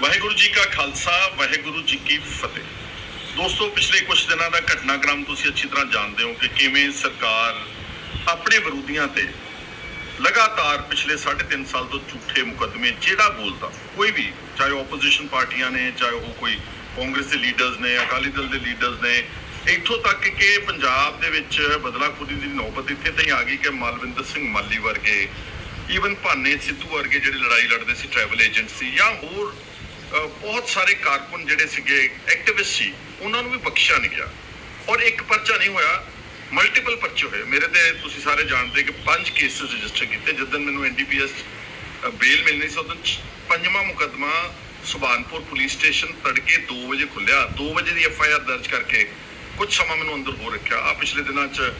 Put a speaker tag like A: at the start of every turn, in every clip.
A: ਵਾਹਿਗੁਰੂ ਜੀ ਕਾ ਖਾਲਸਾ, ਵਾਹਿਗੁਰੂ ਜੀ ਕੀ ਫਤਿਹ। ਦੋਸਤੋ, ਪਿਛਲੇ ਕੁਝ ਦਿਨਾਂ ਦਾ ਘਟਨਾਕ੍ਰਮ ਤੁਸੀਂ ਅੱਛੀ ਤਰ੍ਹਾਂ ਜਾਣਦੇ ਹੋ ਕਿ ਕਿਵੇਂ ਸਰਕਾਰ ਆਪਣੇ ਵਿਰੋਧੀਆਂ ਤੇ ਲਗਾਤਾਰ ਪਿਛਲੇ 3.5 ਸਾਲ ਤੋਂ ਝੂਠੇ ਮੁਕੱਦਮੇ, ਜਿਹੜਾ ਬੋਲਦਾ, ਕੋਈ ਵੀ, ਚਾਹੇ ਆਪੋਜੀਸ਼ਨ ਪਾਰਟੀਆਂ ਨੇ, ਚਾਹੇ ਉਹ ਕੋਈ ਕਾਂਗਰਸ ਦੇ ਲੀਡਰਸ ਨੇ, ਅਕਾਲੀ ਦਲ ਦੇ ਲੀਡਰਸ ਨੇ, ਇੱਥੋਂ ਤੱਕ ਕਿ ਪੰਜਾਬ ਦੇ ਵਿੱਚ ਬਦਲਾਖੋਰੀ ਦੀ ਨੌਬਤ ਇੱਥੇ ਤਾਈਂ ਆ ਗਈ ਕਿ ਮਾਲਵਿੰਦਰ ਸਿੰਘ ਮਾਲੀ ਵਰਗੇ ਈਵਨ ਭਾਨੇ ਸਿੱਧੂ ਵਰਗੇ ਜਿਹੜੇ ਲੜਾਈ ਲੜਦੇ ਸੀ ਟਰੈਵਲ ਏਜੰਟ ਸੀ ਜਾਂ ਹੋਰ ਬਹੁਤ ਸਾਰੇ ਕਾਰਕੁਨ ਜਿਹੜੇ ਸੀਗੇ ਐਕਟਿਵਿਸਟ ਸੀ, ਉਹਨਾਂ ਨੂੰ ਵੀ ਬਖਸ਼ਿਆ ਨਹੀਂ ਗਿਆ। ਔਰ ਇੱਕ ਪਰਚਾ ਨਹੀਂ ਹੋਇਆ ਮਲਟੀਪਲ ਪਰਚੇ ਹੋਏ। ਮੇਰੇ ਤੇ ਤੁਸੀਂ ਸਾਰੇ ਜਾਣਦੇ ਕਿ ਪੰਜ ਕੇਸਿਸ ਰਜਿਸਟਰ ਕੀਤੇ। ਜਦੋਂ ਮੈਨੂੰ ਐਨਡੀਪੀਐਸ ਬੇਲ ਮਿਲਣੀ ਸੀ ਉਦੋਂ ਪੰਜਵਾਂ ਮੁਕੱਦਮਾ ਸੁਬਾਨਪੁਰ ਪੁਲਿਸ ਸਟੇਸ਼ਨ ਤੜਕੇ 2 ਵਜੇ ਖੁੱਲਿਆ 2 ਵਜੇ ਦੀ ਐਫ ਦਰਜ ਕਰਕੇ ਕੁਝ ਸਮਾਂ ਮੈਨੂੰ ਅੰਦਰ ਹੋ ਰੱਖਿਆ। ਆ ਪਿਛਲੇ ਦਿਨਾਂ 'ਚ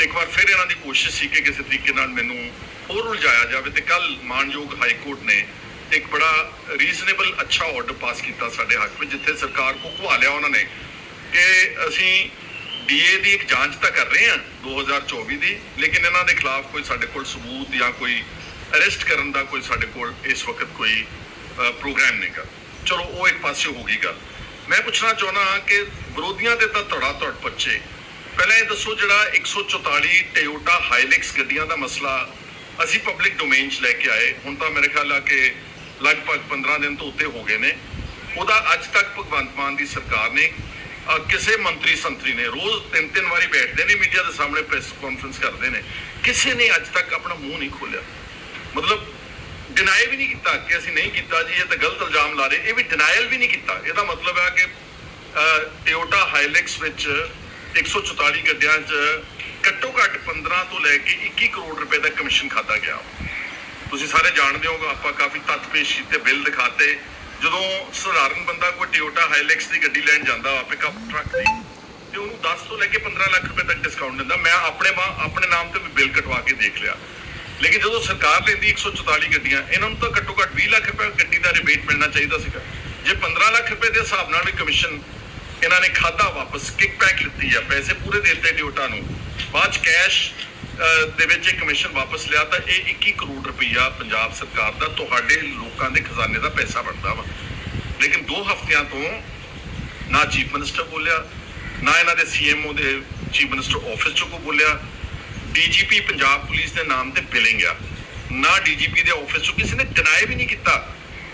A: ਇੱਕ ਵਾਰ ਫਿਰ ਇਹਨਾਂ ਦੀ ਕੋਸ਼ਿਸ਼ ਸੀ ਕਿ ਕਿਸੇ ਤਰੀਕੇ ਨਾਲ ਮੈਨੂੰ ਹੋਰ ਉਲਝਾਇਆ ਜਾਵੇ ਤੇ ਕੱਲ ਮਾਨਯੋਗ ਹਾਈ ਕੋਰਟ ਨੇ ਇੱਕ ਬੜਾ ਰੀਜ਼ਨੇਬਲ ਅੱਛਾ ਆਰਡਰ ਪਾਸ ਕੀਤਾ ਸਾਡੇ ਹੱਕ ਵਿੱਚ, ਜਿੱਥੇ ਸਰਕਾਰ ਕੋ ਘੁਆ ਲਿਆ ਉਹਨਾਂ ਨੇ ਕਿ ਅਸੀਂ ਡੀਏ ਦੀ ਇੱਕ ਜਾਂਚ ਤਾਂ ਕਰ ਰਹੇ ਹਾਂ 2024 ਦੀ, ਲੇਕਿਨ ਇਹਨਾਂ ਦੇ ਖਿਲਾਫ ਕੋਈ ਸਾਡੇ ਕੋਲ ਸਬੂਤ ਜਾਂ ਕੋਈ ਅਰੈਸਟ ਕਰਨ ਦਾ ਕੋਈ ਸਾਡੇ ਕੋਲ ਇਸ ਵਕਤ ਕੋਈ ਪ੍ਰੋਗਰਾਮ ਨਹੀਂ ਕਰ ਚਲੋ, ਉਹ ਇੱਕ ਪਾਸੇ ਹੋ ਗਈ ਗੱਲ। ਮੈਂ ਪੁੱਛਣਾ ਚਾਹੁੰਦਾ ਕਿ ਵਿਰੋਧੀਆਂ ਦੇ ਤਾਂ ਧੜਾ ਧੜ ਪੱਚੇ ਪਹਿਲਾਂ ਇਹ ਦੱਸੋ ਜਿਹੜਾ 144 ਟੋਯੋਟਾ ਹਾਈਲੈਕਸ ਗੱਡੀਆਂ ਦਾ ਮਸਲਾ ਅਸੀਂ ਪਬਲਿਕ ਡੋਮੇਨ 'ਚ ਲੈ ਕੇ ਆਏ। ਹੁਣ ਤਾਂ ਮੇਰੇ ਖਿਆਲ ਆ ਕਿ ਲਗਭਗ 15 ਦਿਨ ਤੋਂ ਉੱਤੇ ਹੋ ਗਏ ਨੇ। ਉਹਦਾ ਅੱਜ ਤੱਕ ਭਗਵੰਤ ਮਾਨ ਦੀ ਸਰਕਾਰ ਨੇ ਕਿਸੇ ਮੰਤਰੀ ਸੰਤਰੀ ਨੇ ਰੋਜ਼ ਤਿੰਨ ਤਿੰਨ ਵਾਰੀ ਬੈਠਦੇ ਨੇ ਮੀਡੀਆ ਦੇ ਸਾਹਮਣੇ ਪ੍ਰੈਸ ਕਾਨਫਰੰਸ ਕਰਦੇ ਨੇ। ਕਿਸੇ ਨੇ ਅੱਜ ਤੱਕ ਆਪਣਾ ਮੂੰਹ ਨਹੀਂ ਖੋਲਿਆ ਮਤਲਬ ਡਿਨਾਈ ਵੀ ਨਹੀਂ ਕੀਤਾ ਕਿ ਅਸੀਂ ਨਹੀਂ ਕੀਤਾ ਜੀ, ਇਹ ਤਾਂ ਗਲਤ ਇਲਜ਼ਾਮ ਲਾ ਰਹੇ। ਇਹ ਵੀ ਡਿਨਾਈਲ ਵੀ ਨਹੀਂ ਕੀਤਾ। ਇਹਦਾ ਮਤਲਬ ਹੈ ਕਿ ਟਿਓਟਾ ਹਾਈਲੈਕਸ ਵਿੱਚ 144 ਗੱਡੀਆਂ 'ਚ ਘੱਟੋ ਘੱਟ 15 ਤੋਂ ਲੈ ਕੇ 21 ਕਰੋੜ ਰੁਪਏ ਦਾ ਕਮਿਸ਼ਨ ਖਾਦਾ ਗਿਆ। ਤੁਸੀਂ ਸਾਰੇ ਜਾਣਦੇ ਹੋਗੇ ਆਪਾਂ ਕਾਫੀ ਤੱਥ ਪੇਸ਼ ਕੀਤੇ ਬਿੱਲ ਦਿਖਾਤੇ। ਜਦੋਂ ਸਧਾਰਨ ਬੰਦਾ ਕੋਈ ਟੋਯੋਟਾ ਹਾਈਲੈਕਸ ਦੀ ਗੱਡੀ ਲੈਣ ਜਾਂਦਾ ਪਿਕਅਪ ਟਰੱਕ ਦੀ, ਤੇ ਉਹਨੂੰ 10 ਤੋਂ ਲੈ ਕੇ 15 ਲੱਖ ਰੁਪਏ ਤੱਕ ਡਿਸਕਾਊਂਟ ਦਿੰਦਾ। ਮੈਂ ਆਪਣੇ ਆਪਣੇ ਨਾਮ ਤੇ ਵੀ ਬਿੱਲ ਕਟਵਾ ਕੇ ਦੇਖ ਲਿਆ। ਲੇਕਿਨ ਜਦੋਂ ਸਰਕਾਰ ਲੈਂਦੀ 144 ਗੱਡੀਆਂ, ਇਹਨਾਂ ਨੂੰ ਤਾਂ ਘੱਟੋ ਘੱਟ 20 ਲੱਖ ਰੁਪਏ ਗੱਡੀ ਦਾ ਰਿਬੇਟ ਮਿਲਣਾ ਚਾਹੀਦਾ ਸੀਗਾ। ਜੇ 15 ਲੱਖ ਰੁਪਏ ਦੇ ਹਿਸਾਬ ਨਾਲ ਵੀ ਕਮਿਸ਼ਨ ਇਹਨਾਂ ਨੇ ਖਾਦਾ ਵਾਪਸ ਕਿਕ ਪੈਕ ਲਿੱਤੀ ਆ ਪੈਸੇ ਪੂਰੇ ਦੇ ਦਿੱਤੇ ਟੋਯੋਟਾ ਨੂੰ ਬਾਅਦ ਚ ਕੈਸ਼ ਦੇ ਵਿੱਚ ਇਹ ਕਮਿਸ਼ਨ ਵਾਪਸ ਲਿਆ ਤਾਂ ਇਹ 21 ਕਰੋੜ ਰੁਪਈਆ ਪੰਜਾਬ ਸਰਕਾਰ ਦਾ ਤੁਹਾਡੇ ਲੋਕਾਂ ਦੇ ਖਜ਼ਾਨੇ ਦਾ ਪੈਸਾ ਬਣਦਾ ਵਾ। ਲੇਕਿਨ 2 ਹਫ਼ਤਿਆਂ ਤੋਂ ਨਾ ਚੀਫ ਮਿਨਿਸਟਰ ਬੋਲਿਆ, ਨਾ ਇਹਨਾਂ ਦੇ ਸੀਐਮਓ ਦੇ ਚੀਫ ਮਿਨਿਸਟਰ ਆਫਿਸ ਚੋਂ ਕੋ ਬੋਲਿਆ। ਡੀਜੀਪੀ ਪੰਜਾਬ ਪੁਲਿਸ ਦੇ ਨਾਮ ਤੇ ਬਿਲਿੰਗ ਆ। ਨਾ ਡੀਜੀਪੀ ਦੇ ਆਫਿਸ ਚੋਂ ਕਿਸੇ ਨੇ ਡਿਨਾਈ ਵੀ ਨਹੀਂ ਕੀਤਾ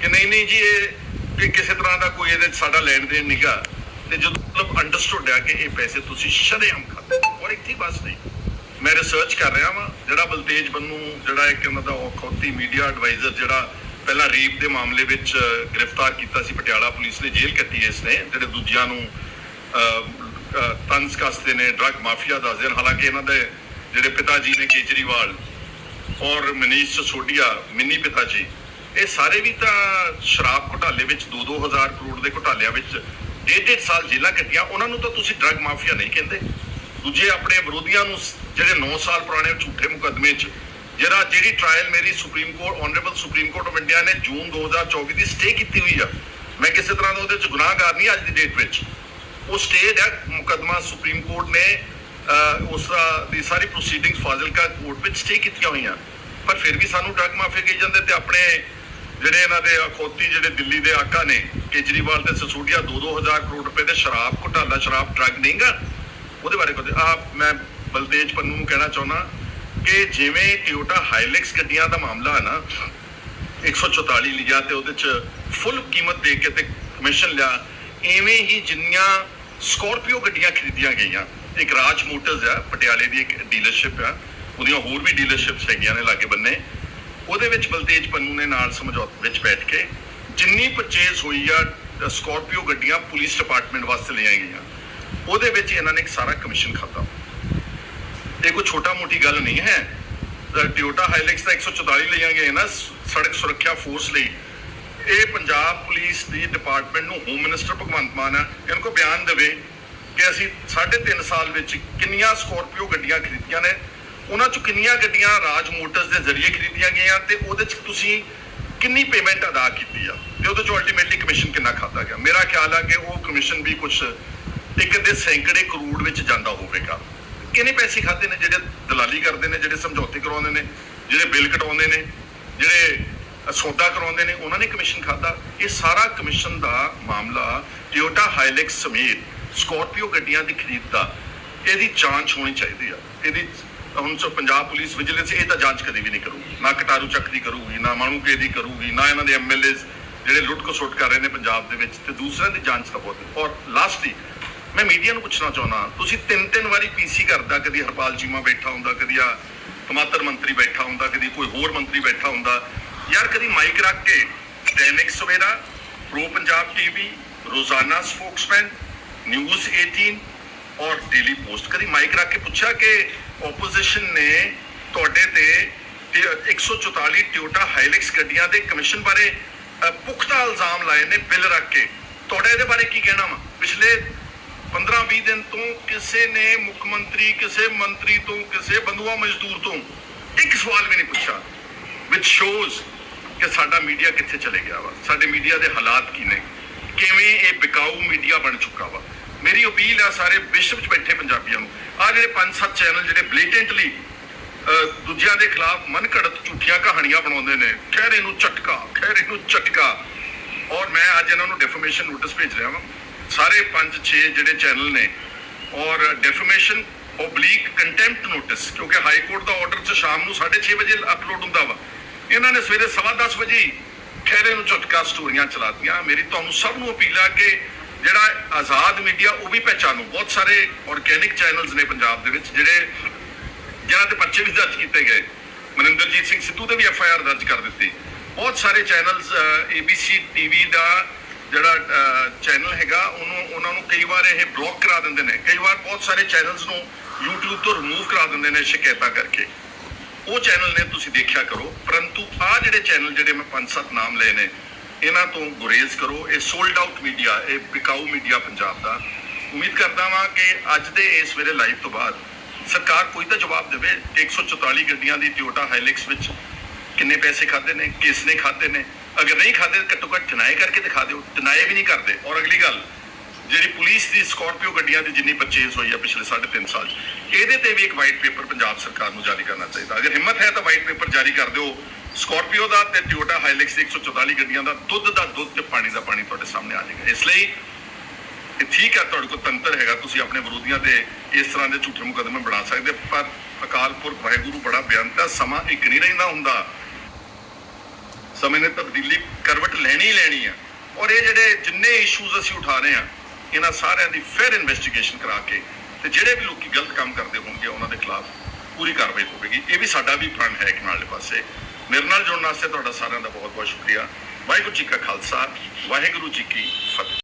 A: ਕਿ ਨਹੀਂ ਨਹੀਂ ਜੀ, ਇਹ ਕਿਸੇ ਤਰ੍ਹਾਂ ਦਾ ਕੋਈ ਇਹਦੇ ਸਾਡਾ ਲੈਣ ਦੇਣ ਨਹੀਂਗਾ ਤੇ ਜਦੋਂ ਮਤਲਬ ਅੰਡਰਸਟੂਡ ਆ ਕਿ ਇਹ ਪੈਸੇ ਤੁਸੀਂ ਸ਼ਰੇਆਮ ਖਾਤੇ ਔਰ ਇੱਥੇ ਬਸ ਨਹੀਂ। ਮੈਂ ਰਿਸਰਚ ਕਰ ਰਿਹਾ ਵਾਂ ਜਿਹੜਾ ਬਲਤੇਜ ਬੰਨੂ ਜਿਹੜਾ ਇੱਕ ਉਹਨਾਂ ਦਾ ਔਖੌਤੀ ਮੀਡੀਆ ਐਡਵਾਈਜ਼ਰ ਜਿਹੜਾ ਪਹਿਲਾਂ ਰੀਪ ਦੇ ਮਾਮਲੇ ਵਿੱਚ ਗ੍ਰਿਫਤਾਰ ਕੀਤਾ ਸੀ ਪਟਿਆਲਾ ਪੁਲਿਸ ਨੇ ਜੇਲ੍ਹ ਕੱਟੀ ਇਸ ਨੇ ਜਿਹੜੇ ਦੂਜਿਆਂ ਨੂੰ ਅਹ, ਅਹ, ਨੇ ਡਰੱਗ ਮਾਫੀਆ ਦੱਸਦੇ ਨੇ। ਹਾਲਾਂਕਿ ਇਹਨਾਂ ਦੇ ਜਿਹੜੇ ਪਿਤਾ ਜੀ ਨੇ ਕੇਜਰੀਵਾਲ ਔਰ ਮਨੀਸ਼ ਸਸੋਡੀਆ ਮਿੰਨੀ ਪਿਤਾ ਜੀ ਇਹ ਸਾਰੇ ਵੀ ਤਾਂ ਸ਼ਰਾਬ ਘੁਟਾਲੇ ਵਿੱਚ 2-2000 ਕਰੋੜ ਦੇ ਘੁਟਾਲਿਆਂ ਵਿੱਚ ਡੇਢ ਡੇਢ ਸਾਲ ਜੇਲ੍ਹਾਂ ਕੱਟੀਆਂ। ਉਹਨਾਂ ਨੂੰ ਤਾਂ ਤੁਸੀਂ ਡਰੱਗ ਮਾਫੀਆ ਨਹੀਂ ਕਹਿੰਦੇ। ਦੂਜੇ ਆਪਣੇ ਵਿਰੋਧੀਆਂ ਨੂੰ ਜਿਹੜੇ 9 ਸਾਲ ਪੁਰਾਣੇ ਝੂਠੇ ਮੁਕੱਦਮੇ 'ਚ, ਜਿਹੜਾ ਜਿਹੜੀ ਟ੍ਰਾਇਲ ਮੇਰੀ Supreme Court honourable Supreme Court of India ਨੇ ਜੂਨ 2024 ਦੀ ਸਟੇ ਕੀਤੀ ਹੋਈ ਆ। ਮੈਂ ਕਿਸੇ ਤਰ੍ਹਾਂ ਦਾ ਉਹਦੇ 'ਚ ਗੁਨਾਹਗਾਰ ਨਹੀਂ ਅੱਜ ਦੀ ਡੇਟ ਵਿੱਚ। ਉਹ ਸਟੇਟ ਹੈ ਮੁਕੱਦਮਾ ਸੁਪਰੀਮ ਕੋਰਟ ਨੇ ਉਸ ਦੀ ਸਾਰੀ ਪ੍ਰੋਸੀਡਿੰਗਸ ਫਾਜ਼ਿਲਕਾ ਕੋਰਟ ਵਿੱਚ ਸਟੇ ਕੀਤੀਆਂ ਹੋਈਆਂ। ਪਰ ਫਿਰ ਵੀ ਸਾਨੂੰ ਡਰੱਗ ਮਾਫੀਆ ਕਹੀ ਜਾਂਦੇ ਤੇ ਆਪਣੇ ਜਿਹੜੇ ਇਹਨਾਂ ਦੇ ਅਖੌਤੀ, ਜਿਹੜੇ ਦਿੱਲੀ ਦੇ ਆਕਾ ਨੇ, ਕੇਜਰੀਵਾਲ ਤੇ ਸਸੂਡੀਆ 2-2000 ਕਰੋੜ ਰੁਪਏ ਦੇ ਸ਼ਰਾਬ ਘੁਟਾਲਾ, ਸ਼ਰਾਬ ਡਰੱਗ ਨਹੀਂਗਾ ਉਹਦੇ ਬਾਰੇ ਕੁਝ ਆ ਮੈਂ ਬਲਤੇਜ ਪੰਨੂ ਨੂੰ ਕਹਿਣਾ ਚਾਹੁੰਦਾ ਕਿ ਜਿਵੇਂ ਟੋਯੋਟਾ ਹਾਈਲੈਕਸ ਗੱਡੀਆਂ ਦਾ ਮਾਮਲਾ ਹੈ ਨਾ 144 ਲਿਆ ਤੇ ਉਹਦੇ ਚ ਫੁੱਲ ਕੀਮਤ ਦੇ ਕੇ ਤੇ ਕਮਿਸ਼ਨ ਲਿਆ ਐਵੇਂ ਹੀ ਜਿੰਨੀਆਂ ਸਕੋਰਪੀਓ ਗੱਡੀਆਂ ਖਰੀਦੀਆਂ ਗਈਆਂ, ਇੱਕ ਰਾਜ ਮੋਟਰਸ ਆ, ਪਟਿਆਲੇ ਦੀ ਇੱਕ ਡੀਲਰਸ਼ਿਪ ਆ, ਉਹਦੀਆਂ ਹੋਰ ਵੀ ਡੀਲਰਸ਼ਿਪਸ ਹੈਗੀਆਂ ਨੇ ਲਾਗੇ ਬੰਨੇ, ਉਹਦੇ ਵਿੱਚ ਬਲਤੇਜ ਪੰਨੂ ਨੇ ਨਾਲ ਸਮਝੌਤੇ ਵਿੱਚ ਬੈਠ ਕੇ ਜਿੰਨੀ ਪਰਚੇਸ ਹੋਈ ਆ ਸਕੋਰਪੀਓ ਗੱਡੀਆਂ ਪੁਲਿਸ ਡਿਪਾਰਟਮੈਂਟ ਵਾਸਤੇ ਲਿਆਈਆਂ ਗਈਆਂ। ਉਹਦੇ ਵਿੱਚ ਇਹਨਾਂ ਨੇ ਸਾਰਾ ਕਮਿਸ਼ਨ ਖਾਤਾ ਇਹ ਕੋਈ ਛੋਟਾ ਮੋਟੀ ਗੱਲ ਨਹੀਂ ਹੈ। ਟੋਯੋਟਾ ਹਾਈਲੈਕਸ ਦਾ 144 ਲਈਆਂ ਨਾ ਸੜਕ ਸੁਰੱਖਿਆ ਫੋਰਸ ਲਈ। ਇਹ ਪੰਜਾਬ ਪੁਲਿਸ ਦੀ ਡਿਪਾਰਟਮੈਂਟ ਨੂੰ ਹੋਮ ਮਿਨਿਸਟਰ ਭਗਵੰਤ ਮਾਨ ਇਹਨਾਂ ਕੋ ਬਿਆਨ ਦੇਵੇ ਕਿ ਅਸੀਂ 3.5 ਸਾਲ ਵਿੱਚ ਕਿੰਨੀਆਂ ਸਕੋਰਪੀਓ ਗੱਡੀਆਂ ਖਰੀਦੀਆਂ ਨੇ, ਉਹਨਾਂ ਚ ਕਿੰਨੀਆਂ ਗੱਡੀਆਂ ਰਾਜ ਮੋਟਰਸ ਦੇ ਜ਼ਰੀਏ ਖਰੀਦੀਆਂ ਗਈਆਂ ਤੇ ਉਹਦੇ ਚ ਤੁਸੀਂ ਕਿੰਨੀ ਪੇਮੈਂਟ ਅਦਾ ਕੀਤੀ ਆ? ਤੇ ਉਹਦੇ ਚ ਅਲਟੀਮੇਟਲੀ ਕਮਿਸ਼ਨ ਕਿੰਨਾ ਖਾਦਾ ਗਿਆ? ਮੇਰਾ ਖਿਆਲ ਆ ਕਿ ਉਹ ਕਮਿਸ਼ਨ ਵੀ ਕੁਝ ਤੇ ਦੇ ਸੈਂਕੜੇ ਕਰੋੜ ਵਿੱਚ ਜਾਂਦਾ ਹੋਵੇਗਾ। ਕਿਹਨੇ ਪੈਸੇ ਖਾਦੇ ਨੇ ਜਿਹੜੇ ਦਲਾਲੀ ਕਰਦੇ ਨੇ, ਜਿਹੜੇ ਸਮਝੌਤੇ ਕਰਵਾਉਂਦੇ ਨੇ, ਜਿਹੜੇ ਬਿੱਲ ਕਟਾਉਂਦੇ ਨੇ, ਜਿਹੜੇ ਸੌਦਾ ਕਰਾਉਂਦੇ ਨੇ, ਉਹਨਾਂ ਨੇ ਕਮਿਸ਼ਨ ਖਾਦਾ ਇਹ ਸਾਰਾ ਕਮਿਸ਼ਨ ਦਾ ਮਾਮਲਾ ਟੋਯੋਟਾ ਹਾਈਲੈਕਸ ਸਮੇਤ ਸਕਾਰਪੀਓ ਗੱਡੀਆਂ ਦੀ ਖਰੀਦ ਦਾ, ਇਹਦੀ ਜਾਂਚ ਹੋਣੀ ਚਾਹੀਦੀ ਆ। ਇਹਦੀ ਹੁਣ ਸੋ ਪੰਜਾਬ ਪੁਲਿਸ ਵਿਜੀਲੈਂਸ ਇਹ ਤਾਂ ਜਾਂਚ ਕਦੇ ਵੀ ਨਹੀਂ ਕਰੂਗੀ। ਨਾ ਕਟਾਰੂ ਚੱਕ ਦੀ ਕਰੂਗੀ, ਨਾ ਮਾਣੂ ਕੇ ਦੀ ਕਰੂਗੀ, ਨਾ ਇਹਨਾਂ ਦੇ ਐਮਐਲਏ ਜਿਹੜੇ ਲੁੱਟ ਖਸੁੱਟ ਕਰ ਰਹੇ ਨੇ ਪੰਜਾਬ ਦੇ ਵਿੱਚ ਤੇ ਦੂਸਰਿਆਂ ਦੀ ਜਾਂਚ ਤਾਂ ਬਹੁਤ ਔਰ ਲਾਸਟਲੀ ਮੈਂ ਮੀਡੀਆ ਨੂੰ ਪੁੱਛਣਾ ਚਾਹੁੰਦਾ ਤੁਸੀਂ ਤਿੰਨ ਤਿੰਨ ਵਾਰੀ ਪੀਸੀ ਕਰਦਾ, ਕਦੀ ਹਰਪਾਲ ਚੀਮਾ ਬੈਠਾ ਹੁੰਦਾ, ਕਦੀ ਆ ਕਮਾਤਰ ਮੰਤਰੀ ਬੈਠਾ ਹੁੰਦਾ, ਕਦੀ ਕੋਈ ਹੋਰ ਮੰਤਰੀ ਬੈਠਾ ਹੁੰਦਾ। ਯਾਰ, ਕਦੀ ਮਾਈਕ ਰੱਖ ਕੇ Dainik Savera pro Punjab TV Rozana Spokesman News 18 ਔਰ ਡੇਲੀ ਪੋਸਟ ਕਦੀ ਮਾਈਕ ਰੱਖ ਕੇ ਪੁੱਛਿਆ ਕਿ ਆਪੋਜੀਸ਼ਨ ਨੇ ਤੁਹਾਡੇ ਤੇ ਤੇ 144 ਟਿਓਟਾ ਹਾਈਲੈਕਸ ਗੱਡੀਆਂ ਦੇ ਕਮਿਸ਼ਨ ਬਾਰੇ ਪੁਖਤਾ ਇਲਜ਼ਾਮ ਲਾਏ ਨੇ ਬਿੱਲ ਰੱਖ ਕੇ। ਤੁਹਾਡਾ ਇਹਦੇ ਬਾਰੇ ਕੀ ਕਹਿਣਾ ਵਾ? ਪਿਛਲੇ 15-20 ਦਿਨ ਤੋਂ ਕਿਸੇ ਨੇ ਮੁੱਖ ਮੰਤਰੀ, ਕਿਸੇ ਮੰਤਰੀ ਤੋਂ, ਕਿਸੇ ਬੰਦੂਆ ਮਜ਼ਦੂਰ ਤੋਂ ਇੱਕ ਸਵਾਲ ਵੀ ਨਹੀਂ ਪੁੱਛਿਆ, which shows ਕਿ ਸਾਡਾ ਮੀਡੀਆ ਕਿੱਥੇ ਚਲੇ ਗਿਆ ਵਾ। ਸਾਡੇ ਮੀਡੀਆ ਦੇ ਹਾਲਾਤ ਕੀ ਨੇ? ਕਿਵੇਂ ਇਹ ਬਿਕਾਊ ਮੀਡੀਆ ਬਣ ਚੁੱਕਾ ਵਾ? ਮੇਰੀ ਅਪੀਲ ਆ ਸਾਰੇ ਵਿਸ਼ਵ 'ਚ ਬੈਠੇ ਪੰਜਾਬੀਆਂ ਨੂੰ ਆ ਜਿਹੜੇ ਪੰਜ ਸੱਤ ਚੈਨਲ ਜਿਹੜੇ ਬਲੇਟੈਂਟਲੀ ਦੂਜਿਆਂ ਦੇ ਖਿਲਾਫ ਮਨਘੜਤ ਝੂਠੀਆਂ ਕਹਾਣੀਆਂ ਬਣਾਉਂਦੇ ਨੇ ਖੈਰੇ ਨੂੰ ਝਟਕਾ ਖੈਰੇ ਨੂੰ ਝਟਕਾ। ਔਰ ਮੈਂ ਅੱਜ ਇਹਨਾਂ ਨੂੰ ਡੈਫਰਮੇਸ਼ਨ ਨੋਟਿਸ ਭੇਜ ਰਿਹਾ ਵਾਂ। ਸਾਰੇ ਪੰਜ ਛੇ ਜਿਹੜੇ ਚੈਨਲ ਨੇ, ਔਰ ਡੈਫਰਮੇਸ਼ਨ ਓਬਲੀਕ ਕੰਟੈਂਪਟ ਨੋਟਿਸ ਕਿਉਂਕਿ ਹਾਈ ਕੋਰਟ ਦਾ ਆਰਡਰ ਚ ਸ਼ਾਮ ਨੂੰ 6:30 ਵਜੇ ਅਪਲੋਡ ਹੁੰਦਾ ਵਾ। ਇਹਨਾਂ ਨੇ ਸਵੇਰੇ 10:30 ਵਜੇ ਖੈਰੇ ਨੂੰ ਝਟਕਾ ਸਟੋਰੀਆਂ ਚਲਾਤੀਆਂ ਮੇਰੀ ਤੁਹਾਨੂੰ ਸਭ ਨੂੰ ਅਪੀਲ ਆ ਕਿ ਜਿਹੜਾ ਆਜ਼ਾਦ ਮੀਡੀਆ, ਉਹ ਵੀ ਪਹਿਚਾਨੋ ਬਹੁਤ ਸਾਰੇ ਆਰਗੈਨਿਕ ਚੈਨਲਸ ਨੇ ਪੰਜਾਬ ਦੇ ਵਿੱਚ, ਜਿਹੜੇ ਜਿਹਨਾਂ ਤੇ ਪਰਚੇ ਵੀ ਦਰਜ ਕੀਤੇ ਗਏ। ਮਨਿੰਦਰਜੀਤ ਸਿੰਘ ਸਿੱਧੂ ਦੇ ਵੀ ਐਫ ਆਈ ਆਰ ਦਰਜ ਕਰ ਦਿੱਤੀ। ਬਹੁਤ ਸਾਰੇ ਚੈਨਲਸ ABC ਟੀਵੀ ਦਾ ਜਿਹੜਾ ਚੈਨਲ ਹੈਗਾ, ਉਹਨੂੰ, ਉਹਨਾਂ ਨੂੰ ਕਈ ਵਾਰ ਇਹ ਬਲੌਕ ਕਰਾ ਦਿੰਦੇ ਨੇ। ਕਈ ਵਾਰ ਬਹੁਤ ਸਾਰੇ ਚੈਨਲਸ ਨੂੰ YouTube ਤੋਂ ਰਿਮੂਵ ਕਰਾ ਦਿੰਦੇ ਨੇ ਸ਼ਿਕਾਇਤਾਂ ਕਰਕੇ। ਉਹ ਚੈਨਲ ਨੇ ਤੁਸੀਂ ਦੇਖਿਆ ਕਰੋ। ਪਰੰਤੂ ਆ ਜਿਹੜੇ ਚੈਨਲ ਜਿਹੜੇ ਮੈਂ ਪੰਜ ਸੱਤ ਨਾਮ ਲਏ ਨੇ, ਇਹਨਾਂ ਤੋਂ ਗੁਰੇਜ਼ ਕਰੋ। ਇਹ ਸੋਲਡ ਆਊਟ ਮੀਡੀਆ ਇਹ ਬਿਕਾਊ ਮੀਡੀਆ ਪੰਜਾਬ ਦਾ। ਉਮੀਦ ਕਰਦਾ ਵਾਂ ਕਿ ਅੱਜ ਦੇ ਇਸ ਵੇਲੇ ਲਾਈਵ ਤੋਂ ਬਾਅਦ ਸਰਕਾਰ ਕੋਈ ਤਾਂ ਜਵਾਬ ਦੇਵੇ। ਕਿ 144 ਗੱਡੀਆਂ ਦੀ ਟਿਓਟਾ ਹਾਈਲੈਕਸ ਵਿੱਚ ਕਿੰਨੇ ਪੈਸੇ ਖਾਦੇ ਨੇ, ਕਿਸ ਨੇ ਖਾਦੇ ਨੇ ਅਗਰ ਨਹੀਂ ਖਾਦੇ ਘੱਟੋ ਘੱਟ ਡਿਨਾਈ ਕਰਕੇ ਦਿਖਾ ਦਿਓ। ਡਿਨਾਈ ਵੀ ਨਹੀਂ ਕਰਦੇ। ਔਰ ਅਗਲੀ ਗੱਲ, ਜਿਹੜੀ ਪੁਲਿਸ ਦੀ ਸਕਾਰਪੀਓ ਗੱਡੀਆਂ ਦੀ ਜਿੰਨੀ ਪਰਚੇਜ਼ ਹੋਈ ਆ ਪਿਛਲੇ 3.5 ਸਾਲ ਇਹਦੇ ਤੇ ਵੀ ਇੱਕ ਵਾਈਟ ਪੇਪਰ ਪੰਜਾਬ ਸਰਕਾਰ ਨੂੰ ਜਾਰੀ ਕਰਨਾ ਚਾਹੀਦਾ। ਅਗਰ ਹਿੰਮਤ ਹੈ ਤਾਂ ਵਾਈਟ ਪੇਪਰ ਜਾਰੀ ਕਰ ਦਿਓ। ਸਕਾਰਪੀਓ ਦਾ ਤੇ ਟੋਯੋਟਾ ਹਾਈਲੈਕਸ 144 ਗੱਡੀਆਂ ਦਾ ਦੁੱਧ ਦਾ ਦੁੱਧ ਤੇ ਪਾਣੀ ਦਾ ਪਾਣੀ ਤੁਹਾਡੇ ਸਾਹਮਣੇ ਆ ਜਾਏਗਾ। ਇਸ ਲਈ ਇਹ ਠੀਕ ਹੈ, ਤੁਹਾਡੇ ਕੋਲ ਤੰਤਰ ਹੈਗਾ, ਤੁਸੀਂ ਆਪਣੇ ਵਿਰੋਧੀਆਂ ਤੇ ਇਸ ਤਰ੍ਹਾਂ ਦੇ ਝੂਠੇ ਮੁਕੱਦਮੇ ਬਣਾ ਸਕਦੇ ਪਰ ਅਕਾਲ ਪੁਰਖ ਵਾਹਿਗੁਰੂ ਬੜਾ ਬੇਅੰਤ ਹੈ। ਸਮਾਂ ਇੱਕ ਨਹੀਂ ਰਹਿੰਦਾ ਹੁੰਦਾ। ਸਮੇਂ ਨੇ ਤਬਦੀਲੀ ਕਰਵਟ ਲੈਣੀ ਹੀ ਲੈਣੀ ਆ। ਔਰ ਇਹ ਜਿਹੜੇ ਜਿੰਨੇ ਇਸ਼ੂਜ਼ ਅਸੀਂ ਉਠਾ ਰਹੇ ਆ, ਇਹਨਾਂ ਸਾਰਿਆਂ ਦੀ ਫਿਰ ਇਨਵੈਸਟੀਗੇਸ਼ਨ ਕਰਾ ਕੇ ਤੇ ਜਿਹੜੇ ਵੀ ਲੋਕੀ ਗਲਤ ਕੰਮ ਕਰਦੇ ਹੋਣਗੇ, ਉਹਨਾਂ ਦੇ ਖਿਲਾਫ ਪੂਰੀ ਕਾਰਵਾਈ ਹੋਵੇਗੀ। ਇਹ ਵੀ ਸਾਡਾ ਵੀ ਫਰੰਟ ਹੈ ਇੱਕ ਨਾਲੇ ਪਾਸੇ। ਮੇਰੇ ਨਾਲ ਜੁੜਨ ਵਾਸਤੇ ਤੁਹਾਡਾ ਸਾਰਿਆਂ ਦਾ ਬਹੁਤ ਬਹੁਤ ਸ਼ੁਕਰੀਆ। ਵਾਹਿਗੁਰੂ ਜੀ ਕਾ ਖਾਲਸਾ, ਵਾਹਿਗੁਰੂ ਜੀ ਕੀ ਫਤਿਹ।